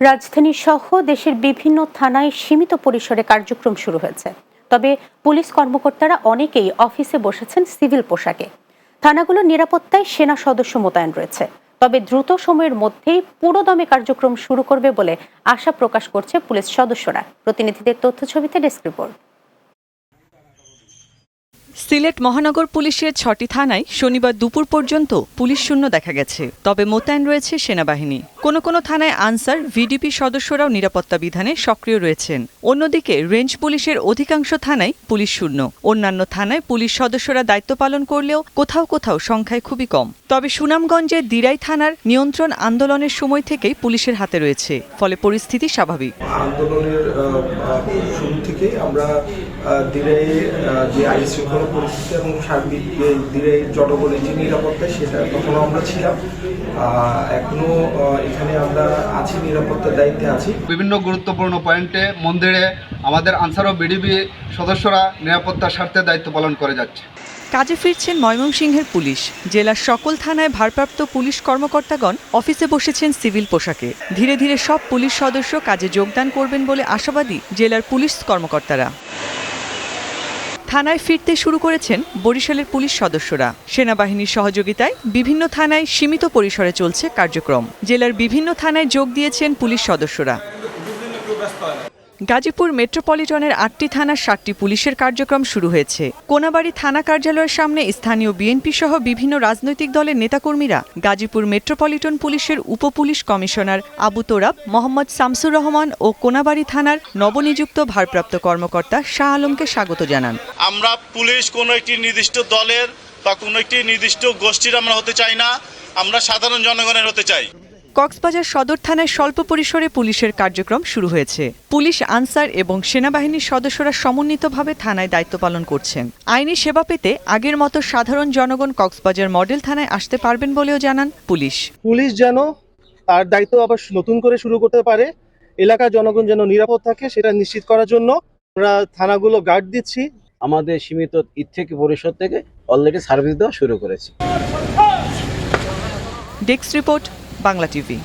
রাজধানী সহ দেশের বিভিন্ন থানায় সীমিত পরিসরে কার্যক্রম শুরু হয়েছে। তবে পুলিশ কর্মকর্তারা অনেকেই অফিসে বসেছেন সিভিল পোশাকে। থানাগুলোর নিরাপত্তায় সেনা সদস্য মোতায়েন রয়েছে। তবে দ্রুত সময়ের মধ্যেই পুরোদমে কার্যক্রম শুরু করবে বলে আশা প্রকাশ করছে পুলিশ সদস্যরা। প্রতিনিধিদের তথ্য ছবিতে ডেস্ক রিপোর্ট। সিলেট মহানগর পুলিশের ছটি থানায় শনিবার দুপুর পর্যন্ত পুলিশ শূন্য দেখা গেছে, তবে মোতায়েন রয়েছে সেনাবাহিনী। কোনো কোনো থানায় আনসার, ভিডিপি সদস্যরাও নিরাপত্তা বিধানে সক্রিয় রয়েছেন। অন্যদিকে রেঞ্জ পুলিশের অধিকাংশ থানায় পুলিশ শূন্য। অন্যান্য থানায় পুলিশ সদস্যরা দায়িত্ব পালন করলেও কোথাও কোথাও সংখ্যায় খুবই কম। তবে সুনামগঞ্জের দিরাই থানার নিয়ন্ত্রণ আন্দোলনের সময় থেকেই পুলিশের হাতে রয়েছে ফলে পরিস্থিতি স্বাভাবিক। আন্দোলনের শুরু থেকে আমরা দিনে যে আইন শৃঙ্খলা পরিস্থিতি এবং সার্বিক যে দিনে জনগণের যে নিরাপত্তা সেটা তখনও আমরা ছিলাম। এখনও এখানে আমরা আছি নিরাপত্তার দায়িত্বে আছি। বিভিন্ন গুরুত্বপূর্ণ পয়েন্টে মন্দিরে আমাদের আনসার ও বিডিবি সদস্যরা নিরাপত্তার স্বার্থে দায়িত্ব পালন করে যাচ্ছে। কাজে ফিরছেন ময়মনসিংহের পুলিশ। জেলার সকল থানায় ভারপ্রাপ্ত পুলিশ কর্মকর্তাগণ অফিসে বসেছেন সিভিল পোশাকে। ধীরে ধীরে সব পুলিশ সদস্য কাজে যোগদান করবেন বলে আশাবাদী জেলার পুলিশ কর্মকর্তারা। থানায় ফিরতে শুরু করেছেন বরিশালের পুলিশ সদস্যরা। সেনাবাহিনীর সহযোগিতায় বিভিন্ন থানায় সীমিত পরিসরে চলছে কার্যক্রম। জেলার বিভিন্ন থানায় যোগ দিয়েছেন পুলিশ সদস্যরা। গাজীপুর মেট্রোপলিটনের আটটি থানার সাতটি পুলিশের কার্যক্রম শুরু হয়েছে। কোনাবাড়ি থানা কার্যালয়ের সামনে স্থানীয় বিএনপি সহ বিভিন্ন রাজনৈতিক দলের নেতাকর্মীরা গাজীপুর মেট্রোপলিটন পুলিশের উপপুলিশ কমিশনার আবু তোরাব, মোহাম্মদ শামসুর রহমান ও কোনাবাড়ি থানার নবনিযুক্ত ভারপ্রাপ্ত কর্মকর্তা শাহ আলমকে স্বাগত জানান। আমরা পুলিশ কোনো একটি নির্দিষ্ট দলের বা কোনো একটি নির্দিষ্ট গোষ্ঠীর আমরা হতে চাই না। আমরা সাধারণ জনগণের হতে চাই। কক্সবাজার সদর থানায় স্বল্প পরিসরে পুলিশের কার্যক্রম শুরু হয়েছে। পুলিশ আনসার এবং সেনাবাহিনীর সদস্যরা সমন্বিতভাবে থানায় দায়িত্ব পালন করছেন। আইনি সেবা পেতে আগের মতো সাধারণ জনগণ কক্সবাজার মডেল থানায় আসতে পারবেন বলেও জানান পুলিশ। পুলিশ যেন তার দায়িত্ব আবার নতুন করে শুরু করতে পারে এলাকার জনগণ যেন নিরাপদ থাকে সেটা নিশ্চিত করার জন্য আমরা থানাগুলো গার্ড দিচ্ছি। আমাদের সীমিত ঈদ থেকে পরিষদ থেকে অলরেডি সার্ভিস দেওয়া শুরু করেছি। Desk report Bangla TV.